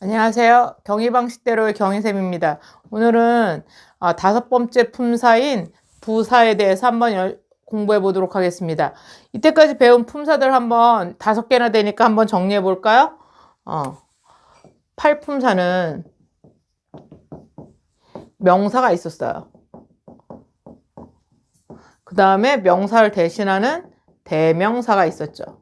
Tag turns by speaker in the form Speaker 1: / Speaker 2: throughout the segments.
Speaker 1: 안녕하세요. 경희방식대로의 경희쌤입니다. 오늘은 아, 다섯 번째 품사인 부사에 대해서 한번 열- 공부해 보도록 하겠습니다. 이때까지 배운 품사들 한번 다섯 개나 되니까 한번 정리해 볼까요? 어, 팔품사는 명사가 있었어요. 그 다음에 명사를 대신하는 대명사가 있었죠.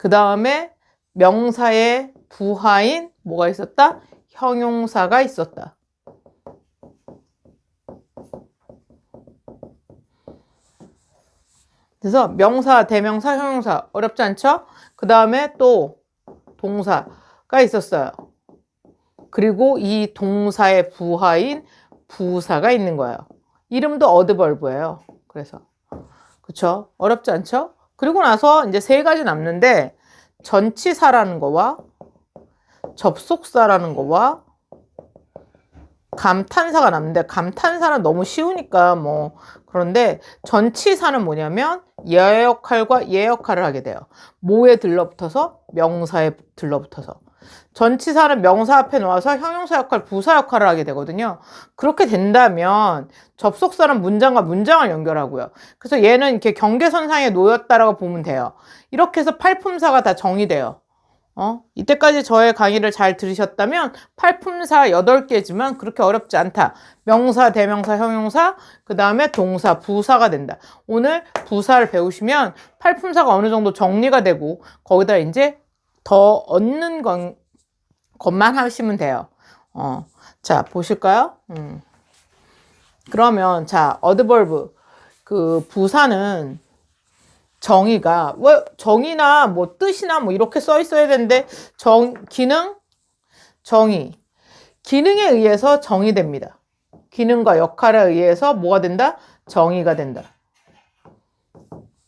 Speaker 1: 그 다음에 명사의 부하인 뭐가 있었다? 형용사가 있었다. 그래서 명사, 대명사, 형용사 어렵지 않죠? 그 다음에 또 동사가 있었어요. 그리고 이 동사의 부하인 부사가 있는 거예요. 이름도 어드벌브예요. 그래서 그쵸? 어렵지 않죠? 그리고 나서 이제 세 가지 남는데 전치사라는 거와 접속사라는 거와 감탄사가 남는데 감탄사는 너무 쉬우니까 뭐 그런데 전치사는 뭐냐면 얘 역할과 얘 역할을 하게 돼요. 뭐에 들러붙어서 명사에 들러붙어서 전치사는 명사 앞에 놓아서 형용사 역할, 부사 역할을 하게 되거든요. 그렇게 된다면 접속사는 문장과 문장을 연결하고요. 그래서 얘는 이렇게 경계선상에 놓였다라고 보면 돼요. 이렇게 해서 팔품사가 다 정의돼요. 어? 이때까지 저의 강의를 잘 들으셨다면 팔품사 8개지만 그렇게 어렵지 않다. 명사, 대명사, 형용사, 그 다음에 동사, 부사가 된다. 오늘 부사를 배우시면 팔품사가 어느 정도 정리가 되고 거기다 이제 더 얻는 건, 것만 하시면 돼요. 어. 자, 보실까요? 음. 그러면 자, 어드벌브 그 부사는 정의가 왜 정의나 뭐 뜻이나 뭐 이렇게 써 있어야 되는데 정 기능 정의 기능에 의해서 정의됩니다. 기능과 역할에 의해서 뭐가 된다? 정의가 된다.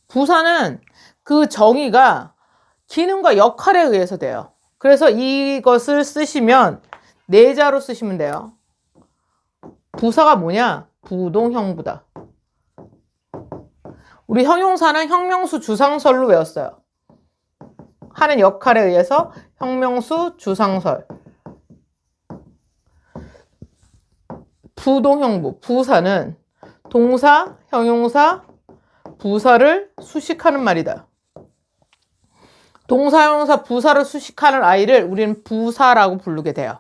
Speaker 1: 부사는 그 정의가 기능과 역할에 의해서 돼요. 그래서 이것을 쓰시면 내자로 쓰시면 돼요. 부사가 뭐냐? 부동형부다. 우리 형용사는 형명수 주상설로 외웠어요. 하는 역할에 의해서 형명수 주상설. 부동형부, 부사는 동사, 형용사, 부사를 수식하는 말이다. 동사, 형용사, 부사를 수식하는 아이를 우리는 부사라고 부르게 돼요.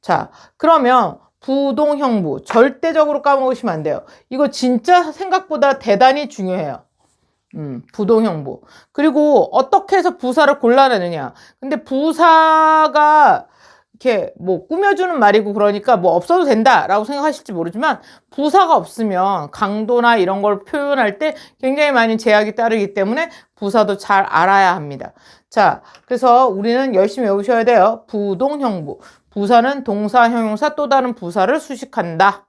Speaker 1: 자, 그러면 부동형부 절대적으로 까먹으시면 안 돼요. 이거 진짜 생각보다 대단히 중요해요. 음, 부동형부. 그리고 어떻게 해서 부사를 골라내느냐. 근데 부사가 이렇게 뭐 꾸며주는 말이고 그러니까 뭐 없어도 된다라고 생각하실지 모르지만 부사가 없으면 강도나 이런 걸 표현할 때 굉장히 많이 제약이 따르기 때문에 부사도 잘 알아야 합니다. 자, 그래서 우리는 열심히 외우셔야 돼요. 부동형부. 부사는 동사, 형용사 또 다른 부사를 수식한다.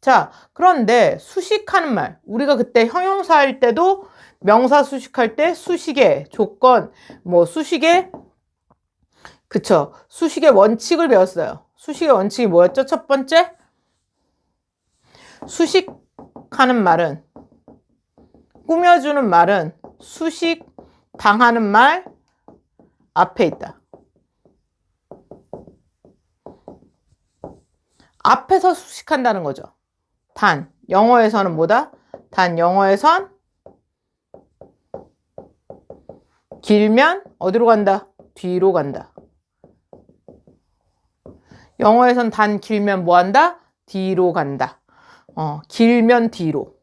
Speaker 1: 자, 그런데 수식하는 말. 우리가 그때 형용사일 때도 명사 수식할 때 수식의 조건, 뭐 수식의 그쵸. 수식의 원칙을 배웠어요. 수식의 원칙이 뭐였죠? 첫 번째? 수식하는 말은, 꾸며주는 말은 수식 당하는 말 앞에 있다. 앞에서 수식한다는 거죠. 단. 영어에서는 뭐다? 단 영어에선 길면 어디로 간다? 뒤로 간다. 영어에선 단 길면 뭐 한다? 뒤로 간다. 어, 길면 뒤로.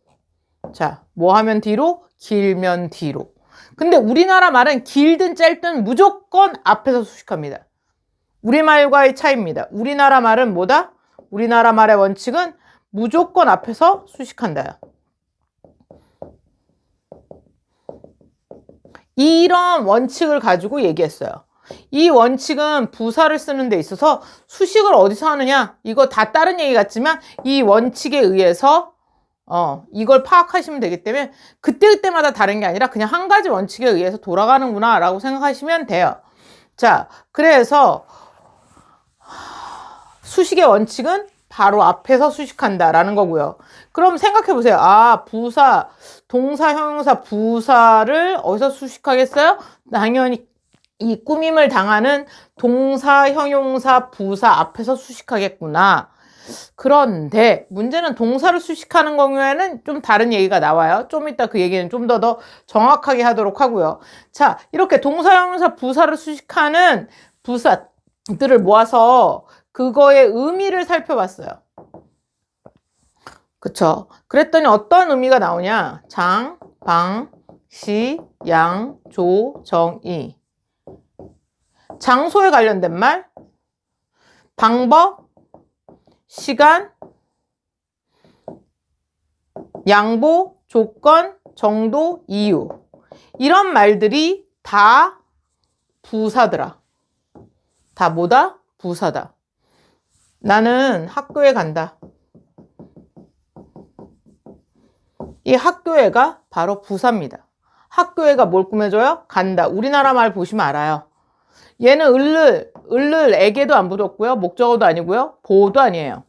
Speaker 1: 자, 뭐 하면 뒤로? 길면 뒤로. 근데 우리나라 말은 길든 짧든 무조건 앞에서 수식합니다. 우리말과의 차이입니다. 우리나라 말은 뭐다? 우리나라 말의 원칙은 무조건 앞에서 수식한다요. 이런 원칙을 가지고 얘기했어요. 이 원칙은 부사를 쓰는 데 있어서 수식을 어디서 하느냐? 이거 다 다른 얘기 같지만 이 원칙에 의해서 어, 이걸 파악하시면 되기 때문에 그때그때마다 다른 게 아니라 그냥 한 가지 원칙에 의해서 돌아가는구나 라고 생각하시면 돼요. 자, 그래서 수식의 원칙은 바로 앞에서 수식한다라는 거고요. 그럼 생각해 보세요. 아, 부사, 동사, 형용사, 부사를 어디서 수식하겠어요? 당연히 이 꾸밈을 당하는 동사, 형용사, 부사 앞에서 수식하겠구나. 그런데 문제는 동사를 수식하는 경우에는 좀 다른 얘기가 나와요. 좀 이따 그 얘기는 좀더더 정확하게 하도록 하고요. 자, 이렇게 동사, 형용사, 부사를 수식하는 부사들을 모아서 그거의 의미를 살펴봤어요. 그쵸? 그랬더니 어떤 의미가 나오냐? 장, 방, 시, 양, 조, 정, 이. 장소에 관련된 말, 방법, 시간, 양보, 조건, 정도, 이유. 이런 말들이 다 부사더라. 다 뭐다? 부사다. 나는 학교에 간다. 이 학교에가 바로 부사입니다. 학교에가 뭘 꾸며줘요? 간다. 우리나라 말 보시면 알아요. 얘는 을를, 을를 에게도 안 붙었고요. 목적어도 아니고요. 보호도 아니에요.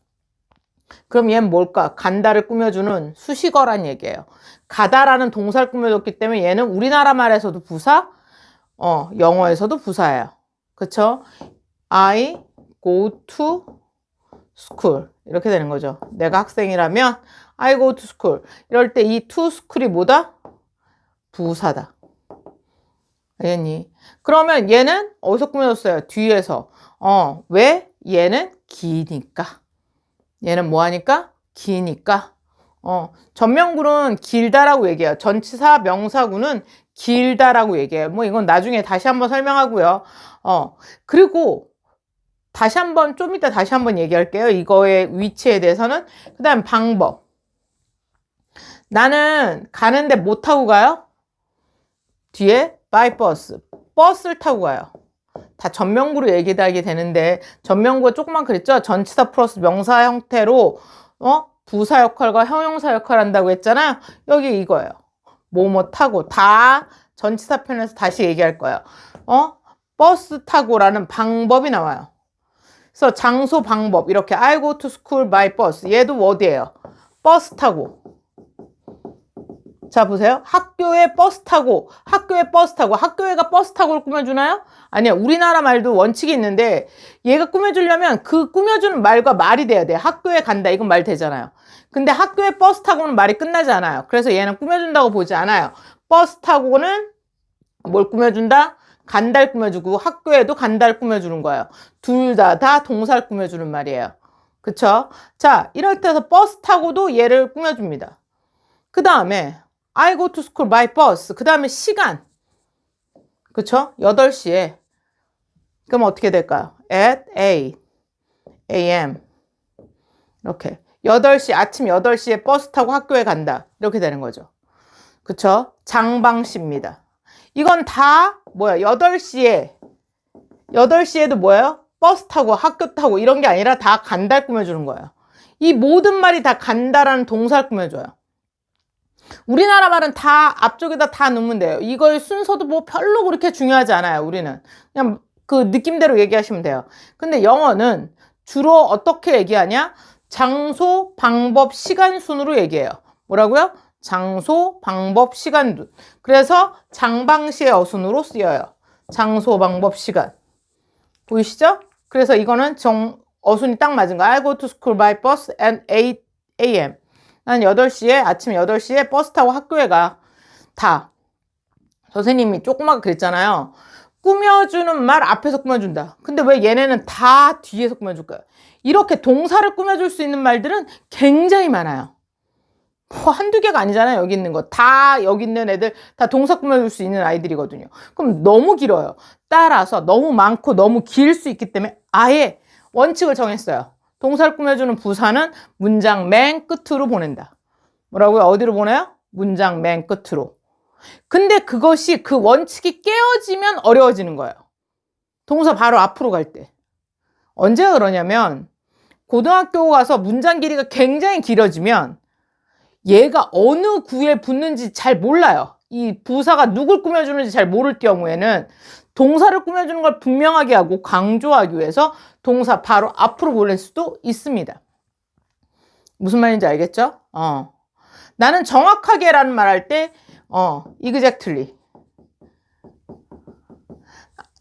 Speaker 1: 그럼 얘는 뭘까? 간다를 꾸며주는 수식어란 얘기예요. 가다라는 동사를 꾸며줬기 때문에 얘는 우리나라 말에서도 부사, 어, 영어에서도 부사예요. 그쵸? I go to school. 이렇게 되는 거죠. 내가 학생이라면 I go to school. 이럴 때 이 to school이 뭐다? 부사다. 알겠니? 그러면 얘는 어디서 꾸며졌어요? 뒤에서. 어, 왜? 얘는 기니까. 얘는 뭐 하니까? 기니까. 어, 전명구는 길다라고 얘기해요. 전치사 명사구는 길다라고 얘기해요. 뭐 이건 나중에 다시 한번 설명하고요. 어, 그리고 다시 한번 좀 이따 다시 한번 얘기할게요. 이거의 위치에 대해서는. 그 다음 방법. 나는 가는데 못 타고 가요? 뒤에 bus. 버스 를 타고 가요. 다 전명구로 얘기하게 되는데 전명구가 조금만 그랬죠? 전치사 플러스 명사 형태로 어? 부사 역할과 형용사 역할 한다고 했잖아. 여기 이거예요. 뭐뭐 타고 다 전치사 편에서 다시 얘기할 거예요. 어? 버스 타고라는 방법이 나와요. 그래서 장소 방법 이렇게 I go to school by bus 얘도 어디예요? 버스 타고 자 보세요 학교에 버스 타고 학교에 버스 타고 학교에가 버스 타고를 꾸며주나요? 아니요 우리나라 말도 원칙이 있는데 얘가 꾸며주려면 그 꾸며주는 말과 말이 돼야 돼요 학교에 간다 이건 말 되잖아요 근데 학교에 버스 타고는 말이 끝나지 않아요 그래서 얘는 꾸며준다고 보지 않아요 버스 타고는 뭘 꾸며준다? 간달 꾸며주고 학교에도 간달 꾸며주는 거예요. 둘 다다 동사를 꾸며주는 말이에요. 그쵸? 자, 이럴 때서 버스 타고도 얘를 꾸며줍니다. 그 다음에 I go to school by bus. 그 다음에 시간. 그쵸? 8시에. 그럼 어떻게 될까요? at 8 a.m. 이렇게. 8시, 아침 8시에 버스 타고 학교에 간다. 이렇게 되는 거죠. 그쵸? 장방시입니다. 이건 다 뭐야? 8시에 8시에도 뭐예요? 버스 타고 학교 타고 이런 게 아니라 다 간달 꾸며주는 거예요. 이 모든 말이 다 간다라는 동사를 꾸며줘요. 우리나라 말은 다 앞쪽에다 다 넣으면 돼요. 이걸 순서도 뭐 별로 그렇게 중요하지 않아요. 우리는 그냥 그 느낌대로 얘기하시면 돼요. 근데 영어는 주로 어떻게 얘기하냐? 장소, 방법, 시간 순으로 얘기해요. 뭐라고요? 장소, 방법, 시간. 그래서 장방시의 어순으로 쓰여요. 장소, 방법, 시간. 보이시죠? 그래서 이거는 정, 어순이 딱 맞은 거. I go to school by bus at 8 a.m. 난 8시에, 아침 8시에 버스 타고 학교에 가. 다. 선생님이 조그맣게 그랬잖아요. 꾸며주는 말 앞에서 꾸며준다. 근데 왜 얘네는 다 뒤에서 꾸며줄까요? 이렇게 동사를 꾸며줄 수 있는 말들은 굉장히 많아요. 뭐 한두 개가 아니잖아요. 여기 있는 거. 다 여기 있는 애들 다 동사 꾸며줄 수 있는 아이들이거든요. 그럼 너무 길어요. 따라서 너무 많고 너무 길 수 있기 때문에 아예 원칙을 정했어요. 동사를 꾸며주는 부사는 문장 맨 끝으로 보낸다. 뭐라고요? 어디로 보내요? 문장 맨 끝으로. 근데 그것이 그 원칙이 깨어지면 어려워지는 거예요. 동사 바로 앞으로 갈 때. 언제 그러냐면 고등학교 가서 문장 길이가 굉장히 길어지면 얘가 어느 구에 붙는지 잘 몰라요. 이 부사가 누굴 꾸며주는지 잘 모를 경우에는 동사를 꾸며주는 걸 분명하게 하고 강조하기 위해서 동사 바로 앞으로 보낼 수도 있습니다. 무슨 말인지 알겠죠? 어. 나는 정확하게라는 말 할 때, 어, exactly.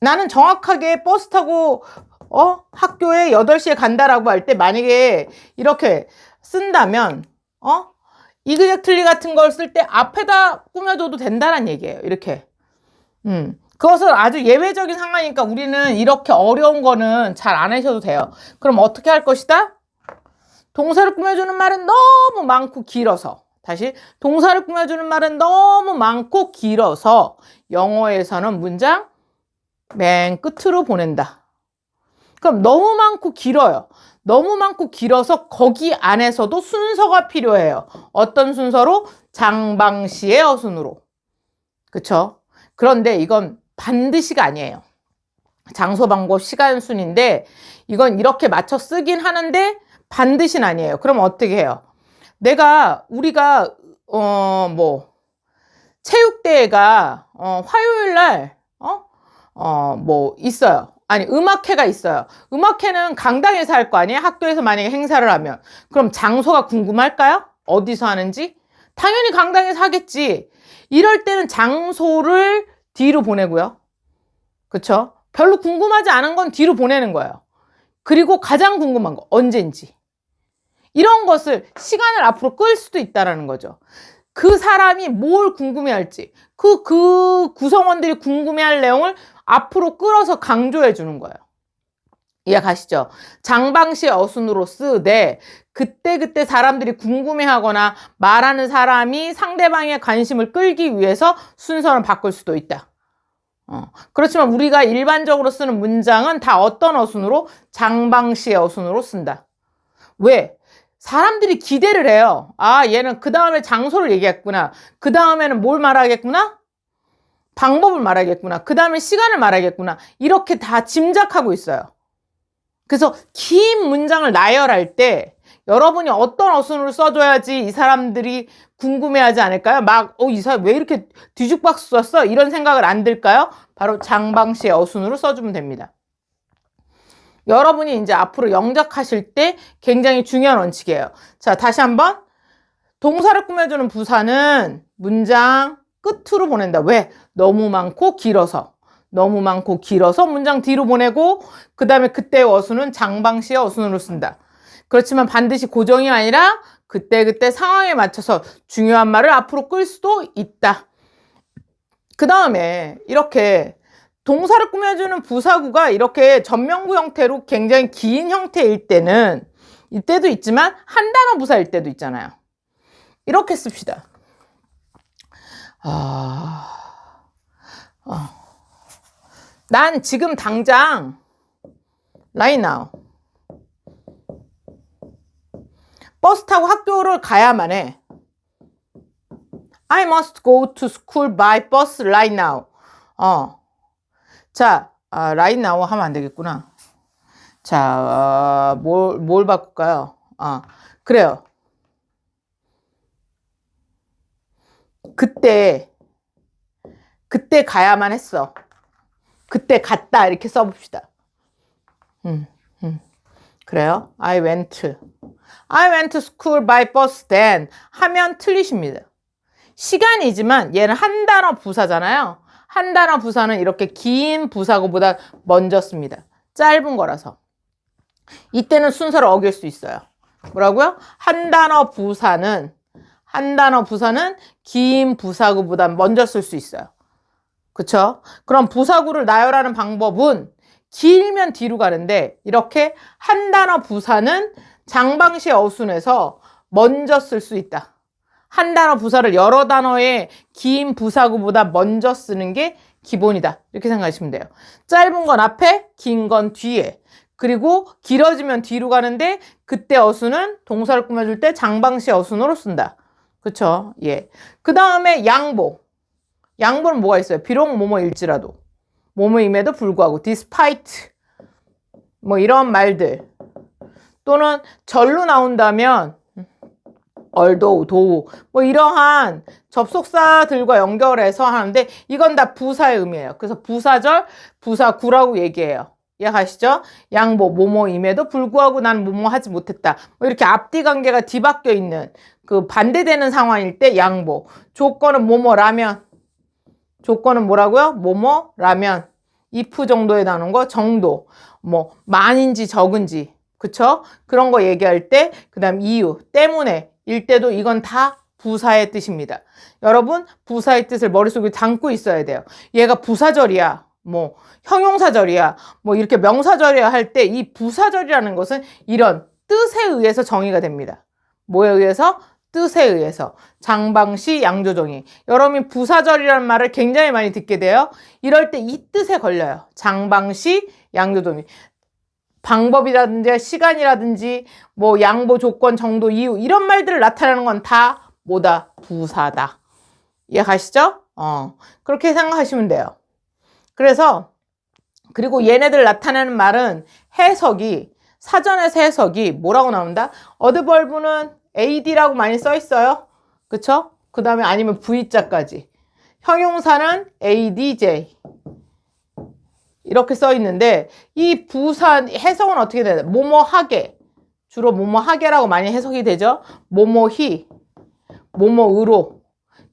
Speaker 1: 나는 정확하게 버스 타고 어 학교에 8시에 간다라고 할 때 만약에 이렇게 쓴다면 어 틀리 같은 걸 쓸 때 앞에다 꾸며줘도 된다는 얘기예요. 이렇게. 음. 그것은 아주 예외적인 상황이니까 우리는 이렇게 어려운 거는 잘 안 하셔도 돼요. 그럼 어떻게 할 것이다? 동사를 꾸며주는 말은 너무 많고 길어서. 다시. 동사를 꾸며주는 말은 너무 많고 길어서 영어에서는 문장 맨 끝으로 보낸다. 그럼 너무 많고 길어요. 너무 많고 길어서 거기 안에서도 순서가 필요해요. 어떤 순서로? 장방시의 어순으로. 그쵸? 그런데 이건 반드시가 아니에요. 장소, 방법, 시간 순인데 이건 이렇게 맞춰 쓰긴 하는데 반드시는 아니에요. 그럼 어떻게 해요? 내가 우리가 어 뭐 체육대회가 어 화요일 날 어 어 뭐 있어요. 아니 음악회가 있어요. 음악회는 강당에서 할 거 아니에요? 학교에서 만약에 행사를 하면 그럼 장소가 궁금할까요? 어디서 하는지? 당연히 강당에서 하겠지. 이럴 때는 장소를 뒤로 보내고요. 그쵸? 별로 궁금하지 않은 건 뒤로 보내는 거예요. 그리고 가장 궁금한 거 언제인지. 이런 것을 시간을 앞으로 끌 수도 있다라는 거죠. 그 사람이 뭘 궁금해할지, 그, 그 구성원들이 궁금해할 내용을 앞으로 끌어서 강조해 주는 거예요. 이해가시죠? 장방시 어순으로 쓰되 그때그때 사람들이 궁금해하거나 말하는 사람이 상대방의 관심을 끌기 위해서 순서를 바꿀 수도 있다. 어. 그렇지만 우리가 일반적으로 쓰는 문장은 다 어떤 어순으로? 장방시의 어순으로 쓴다. 왜? 사람들이 기대를 해요. 아, 얘는 그 다음에 장소를 얘기했구나. 그 다음에는 뭘 말하겠구나? 방법을 말하겠구나. 그 다음에 시간을 말하겠구나. 이렇게 다 짐작하고 있어요. 그래서 긴 문장을 나열할 때 여러분이 어떤 어순으로 써줘야지 이 사람들이 궁금해하지 않을까요? 막, 어, 이 사람 왜 이렇게 뒤죽박수 썼어? 이런 생각을 안 들까요? 바로 장방시의 어순으로 써주면 됩니다. 여러분이 이제 앞으로 영작하실 때 굉장히 중요한 원칙이에요. 자, 다시 한번. 동사를 꾸며주는 부사는 문장 끝으로 보낸다. 왜? 너무 많고 길어서. 너무 많고 길어서 문장 뒤로 보내고 그 다음에 그때의 어순은 장방시의 어순으로 쓴다. 그렇지만 반드시 고정이 아니라 그때그때 그때 상황에 맞춰서 중요한 말을 앞으로 끌 수도 있다. 그 다음에 이렇게 동사를 꾸며주는 부사구가 이렇게 전명구 형태로 굉장히 긴 형태일 때는 이때도 있지만 한 단어 부사일 때도 있잖아요. 이렇게 씁시다. 아, 어. 난 지금 당장 right now 버스 타고 학교를 가야만 해. I must go to school by bus right now. 어. 자, 아, right now 하면 안 되겠구나. 자, 어, 뭘, 뭘 바꿀까요? 아, 그래요. 그때, 그때 가야만 했어. 그때 갔다. 이렇게 써봅시다. 음, 음. 그래요. I went. I went to school by bus then. 하면 틀리십니다. 시간이지만 얘는 한 단어 부사잖아요. 한 단어 부사는 이렇게 긴 부사고보다 먼저 씁니다. 짧은 거라서. 이때는 순서를 어길 수 있어요. 뭐라고요? 한 단어 부사는 한 단어 부사는 긴 부사구보다 먼저 쓸 수 있어요. 그쵸? 그럼 부사구를 나열하는 방법은 길면 뒤로 가는데 이렇게 한 단어 부사는 장방시 어순에서 먼저 쓸 수 있다. 한 단어 부사를 여러 단어의 긴 부사구보다 먼저 쓰는 게 기본이다. 이렇게 생각하시면 돼요. 짧은 건 앞에, 긴 건 뒤에. 그리고 길어지면 뒤로 가는데 그때 어순은 동사를 꾸며줄 때 장방시 어순으로 쓴다. 그쵸? 예. 그 다음에 양보. 양보는 뭐가 있어요? 비록 뭐뭐일지라도. 뭐뭐임에도 불구하고. despite. 뭐 이런 말들. 또는 절로 나온다면 얼도, 도, 뭐 이러한 접속사들과 연결해서 하는데 이건 다 부사의 의미예요. 그래서 부사절, 부사구라고 얘기해요. 이해가시죠? 양보, 뭐뭐임에도 불구하고 난 뭐뭐 하지 못했다. 뭐 이렇게 앞뒤 관계가 뒤바뀌어 있는 그 반대되는 상황일 때 양보. 조건은 뭐뭐라면. 조건은 뭐라고요? 뭐뭐 라면. if 정도에 나오는 거 정도 뭐 많인지 적은지 그쵸? 그런 거 얘기할 때 그 다음 이유 때문에 일 때도 이건 다 부사의 뜻입니다. 여러분 부사의 뜻을 머릿속에 담고 있어야 돼요. 얘가 부사절이야. 뭐 형용사절이야. 뭐 이렇게 명사절이야 할 때 이 부사절이라는 것은 이런 뜻에 의해서 정의가 됩니다. 뭐에 의해서? 뜻에 의해서 장방시 양조정이 여러분이 부사절이라는 말을 굉장히 많이 듣게 돼요. 이럴 때 이 뜻에 걸려요. 장방시 양조정이 방법이라든지 시간이라든지 뭐 양보 조건 정도 이유 이런 말들을 나타내는 건 다 뭐다 부사다 이해 가시죠? 어 그렇게 생각하시면 돼요. 그래서 그리고 얘네들 나타내는 말은 해석이 사전에서 해석이 뭐라고 나온다? 어드벌브는 ad라고 많이 써 있어요. 그쵸? 그 다음에 아니면 v자까지. 형용사는 adj. 이렇게 써 있는데 이 부사 해석은 어떻게 되나? 뭐뭐 하게. 주로 뭐뭐 하게라고 많이 해석이 되죠. 뭐뭐히, 뭐뭐으로.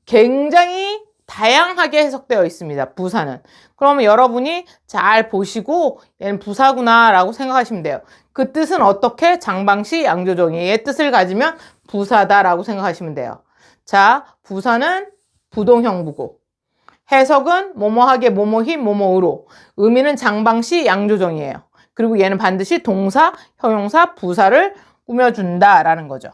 Speaker 1: 굉장히 다양하게 해석되어 있습니다. 부사는. 그러면 여러분이 잘 보시고 얘는 부사구나라고 생각하시면 돼요. 그 뜻은 어떻게 장방시 양조정의의 뜻을 가지면 부사다라고 생각하시면 돼요. 자, 부사는 부동형부고 해석은 뭐뭐하게 뭐뭐히 뭐뭐으로 의미는 장방시 양조정이에요. 그리고 얘는 반드시 동사, 형용사, 부사를 꾸며준다라는 거죠.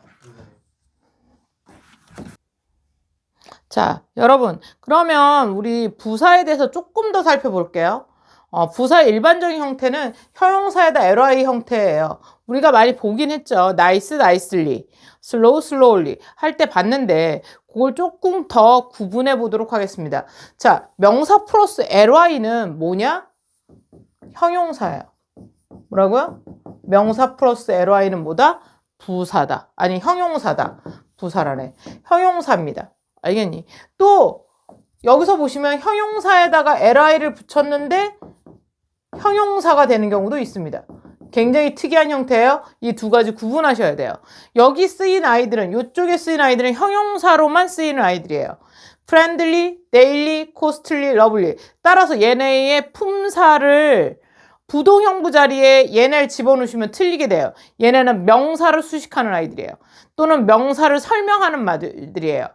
Speaker 1: 자, 여러분, 그러면 우리 부사에 대해서 조금 더 살펴볼게요. 어, 부사의 일반적인 형태는 형용사에다 ly 형태예요. 우리가 많이 보긴 했죠. nice, nicely, slow, slowly 할때 봤는데 그걸 조금 더 구분해 보도록 하겠습니다. 자, 명사 플러스 ly는 뭐냐? 형용사예요. 뭐라고요? 명사 플러스 ly는 뭐다? 부사다. 아니, 형용사다. 부사라네. 형용사입니다. 알겠니? 또 여기서 보시면 형용사에다가 li를 붙였는데 형용사가 되는 경우도 있습니다. 굉장히 특이한 형태예요. 이 두 가지 구분하셔야 돼요. 여기 쓰인 아이들은 이쪽에 쓰인 아이들은 형용사로만 쓰이는 아이들이에요. friendly, daily, costly, lovely. 따라서 얘네의 품사를 부동형부 자리에 얘네를 집어넣으시면 틀리게 돼요. 얘네는 명사를 수식하는 아이들이에요. 또는 명사를 설명하는 말들이에요.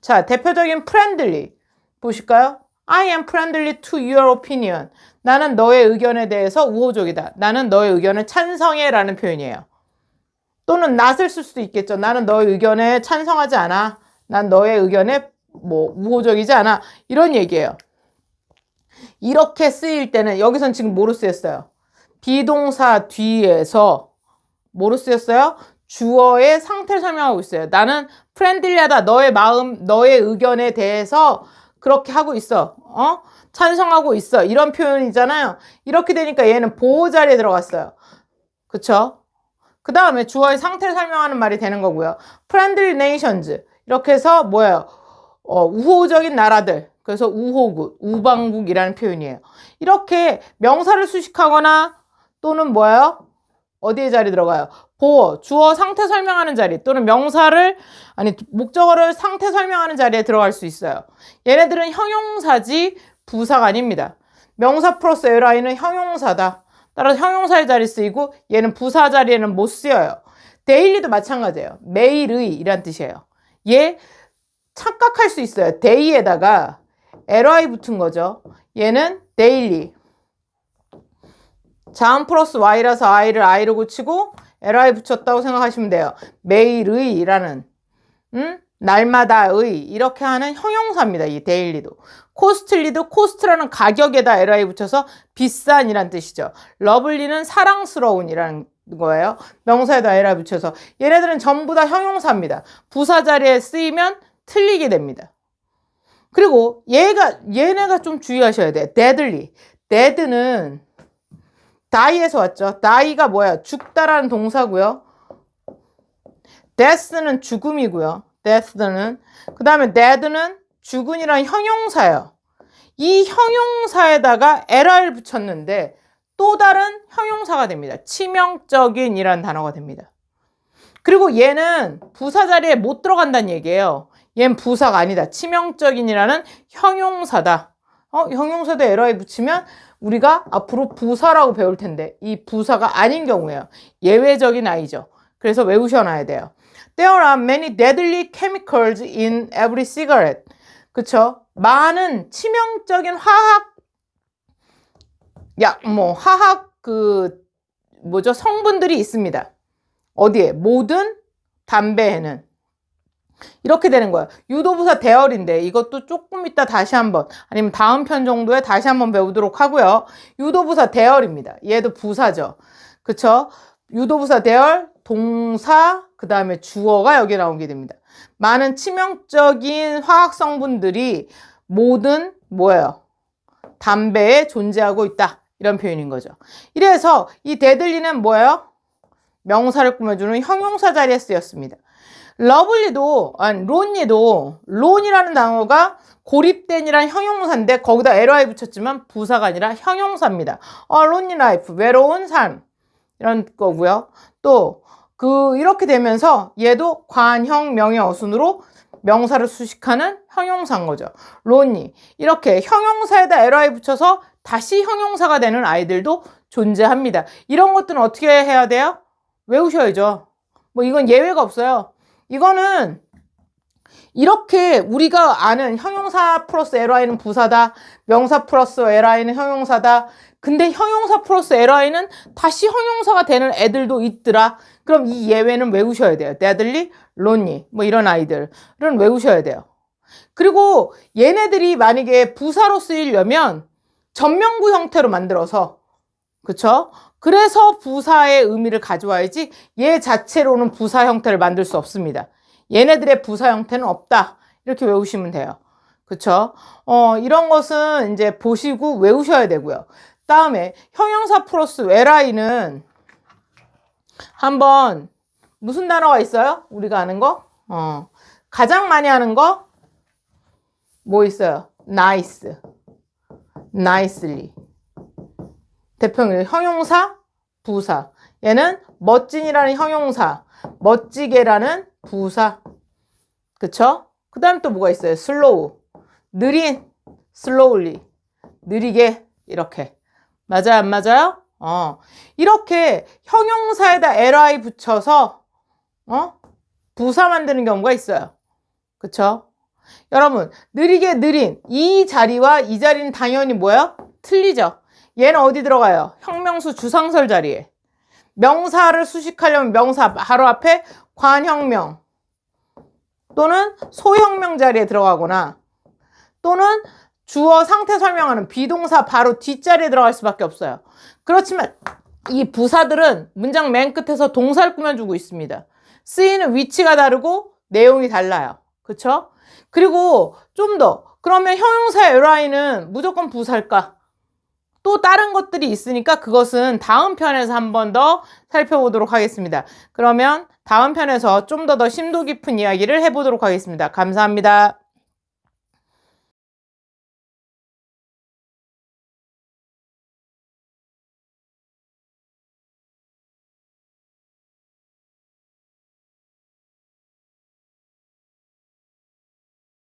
Speaker 1: 자, 대표적인 friendly 보실까요? I am friendly to your opinion. 나는 너의 의견에 대해서 우호적이다. 나는 너의 의견을 찬성해 라는 표현이에요. 또는 not을 쓸 수도 있겠죠. 나는 너의 의견에 찬성하지 않아. 난 너의 의견에 뭐 우호적이지 않아. 이런 얘기예요. 이렇게 쓰일 때는 여기선 지금 뭐로 쓰였어요? 비동사 뒤에서 뭐로 쓰였어요? 주어의 상태를 설명하고 있어요. 나는 프렌들리하다. 너의 마음, 너의 의견에 대해서 그렇게 하고 있어. 어? 찬성하고 있어. 이런 표현이잖아요. 이렇게 되니까 얘는 보호 자리에 들어갔어요. 그쵸? 그 다음에 주어의 상태를 설명하는 말이 되는 거고요. friendly nations. 이렇게 해서 뭐예요? 어, 우호적인 나라들. 그래서 우호국, 우방국이라는 표현이에요. 이렇게 명사를 수식하거나 또는 뭐예요? 어디에 자리 들어가요? 보어, 주어 상태 설명하는 자리 또는 명사를 아니 목적어를 상태 설명하는 자리에 들어갈 수 있어요. 얘네들은 형용사지 부사가 아닙니다. 명사 플러스 li는 형용사다. 따라서 형용사의 자리 쓰이고 얘는 부사 자리에는 못 쓰여요. 데일리도 마찬가지예요. 매일의 이란 뜻이에요. 얘 착각할 수 있어요. day에다가 ly 붙은 거죠. 얘는 daily. 자음 플러스 y라서 i를 i로 고치고 ly 붙였다고 생각하시면 돼요. 매일의라는 음? 날마다의 이렇게 하는 형용사입니다. 이 데일리도. 코스틀리도 코스트라는 가격에다 ly 붙여서 비싼이란 뜻이죠. 러블리는 사랑스러운이라는 거예요. 명사에다 ly 붙여서 얘네들은 전부 다 형용사입니다. 부사 자리에 쓰이면 틀리게 됩니다. 그리고 얘가 얘네가 좀 주의하셔야 돼. deadly. dead는 die에서 왔죠. die가 뭐야? 죽다라는 동사고요. death는 죽음이고요. death는 그 다음에 dead는 죽은이란 형용사예요. 이 형용사에다가 lr 붙였는데 또 다른 형용사가 됩니다. 치명적인이라는 단어가 됩니다. 그리고 얘는 부사 자리에 못 들어간다는 얘기예요. 얘는 부사가 아니다. 치명적인이라는 형용사다. 어, 형용사대 li 붙이면 우리가 앞으로 부사라고 배울 텐데 이 부사가 아닌 경우에요. 예외적인 아이죠. 그래서 외우셔놔야 돼요. There are many deadly chemicals in every cigarette. 그쵸? 많은 치명적인 화학 약, 뭐, 화학 그, 뭐죠? 성분들이 있습니다. 어디에? 모든 담배에는. 이렇게 되는 거예요. 유도부사 대열인데 이것도 조금 이따 다시 한번 아니면 다음 편 정도에 다시 한번 배우도록 하고요. 유도부사 대열입니다. 얘도 부사죠. 그쵸? 유도부사 대열, 동사, 그 다음에 주어가 여기 나오게 됩니다. 많은 치명적인 화학 성분들이 모든 뭐예요? 담배에 존재하고 있다. 이런 표현인 거죠. 이래서 이 데들리는 뭐예요? 명사를 꾸며주는 형용사 자리에 쓰였습니다. 러블리도, 아니, 론니도, 론이라는 단어가 고립된이란 형용사인데 거기다 ly 붙였지만 부사가 아니라 형용사입니다. 어, 론니 라이프, 외로운 삶. 이런 거고요. 또, 그, 이렇게 되면서 얘도 관형 명의 어순으로 명사를 수식하는 형용사인 거죠. 론니. 이렇게 형용사에다 ly 붙여서 다시 형용사가 되는 아이들도 존재합니다. 이런 것들은 어떻게 해야 돼요? 외우셔야죠. 뭐 이건 예외가 없어요. 이거는 이렇게 우리가 아는 형용사 플러스 ly는 부사다. 명사 플러스 ly는 형용사다. 근데 형용사 플러스 ly는 다시 형용사가 되는 애들도 있더라. 그럼 이 예외는 외우셔야 돼요. 데들리, 론니 뭐 이런 아이들은 외우셔야 돼요. 그리고 얘네들이 만약에 부사로 쓰이려면 전명구 형태로 만들어서 그쵸? 그래서 부사의 의미를 가져와야지 얘 자체로는 부사 형태를 만들 수 없습니다. 얘네들의 부사 형태는 없다. 이렇게 외우시면 돼요. 그쵸? 어, 이런 것은 이제 보시고 외우셔야 되고요. 다음에 형용사 플러스 외라이는 한번 무슨 단어가 있어요? 우리가 아는 거? 어, 가장 많이 하는 거? 뭐 있어요? nice, nicely. 대표님 형용사, 부사. 얘는 멋진이라는 형용사, 멋지게라는 부사. 그쵸? 그 다음 또 뭐가 있어요? 슬로우. 느린, slowly. 느리게, 이렇게. 맞아요? 안 맞아요? 어. 이렇게 형용사에다 ly 붙여서, 어? 부사 만드는 경우가 있어요. 그쵸? 여러분, 느리게 느린 이 자리와 이 자리는 당연히 뭐예요? 틀리죠? 얘는 어디 들어가요? 형명수 주상설 자리에. 명사를 수식하려면 명사 바로 앞에 관형명 또는 소형명 자리에 들어가거나 또는 주어 상태 설명하는 비동사 바로 뒷자리에 들어갈 수밖에 없어요. 그렇지만 이 부사들은 문장 맨 끝에서 동사를 꾸며주고 있습니다. 쓰이는 위치가 다르고 내용이 달라요. 그쵸? 그리고 좀 더 그러면 형용사 li는 무조건 부사일까? 또 다른 것들이 있으니까 그것은 다음 편에서 한 번 더 살펴보도록 하겠습니다. 그러면 다음 편에서 좀 더더 심도 깊은 이야기를 해보도록 하겠습니다. 감사합니다.